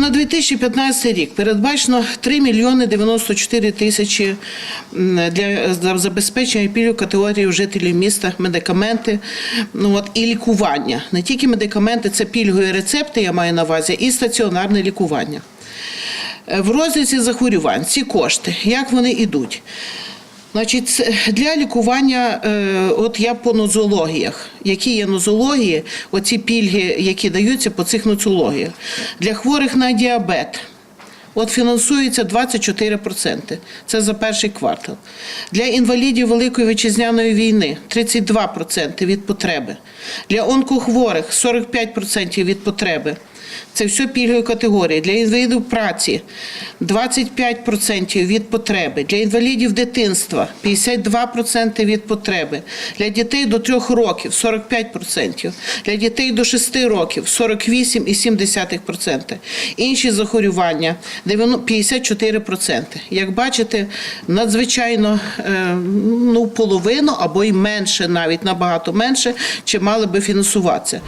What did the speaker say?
На 2015 рік передбачено 3 мільйони 94 тисячі для забезпечення пільг категорії жителів міста, медикаменти ну, от, і лікування. Не тільки медикаменти, це пільгові рецепти, я маю на увазі, і стаціонарне лікування. Е, В розрізі захворювань ці кошти, як вони йдуть? Значить, для лікування, е, от я по нозологіях. Які є нозології, оці пільги, які даються по цих нозологіях. Для хворих на діабет. От фінансується 24%. Це за перший квартал. Для інвалідів Великої вітчизняної війни 32% від потреби. Для онкохворих 45% від потреби. Це все пільгові категорії. Для інвалідів праці 25% від потреби. Для інвалідів дитинства 52% від потреби. Для дітей до 3 років 45%. Для дітей до 6 років 48,7%. Інші захворювання 54%. Як бачите, надзвичайно е, ну, половину або й менше, навіть набагато менше, чи мали би фінансуватися.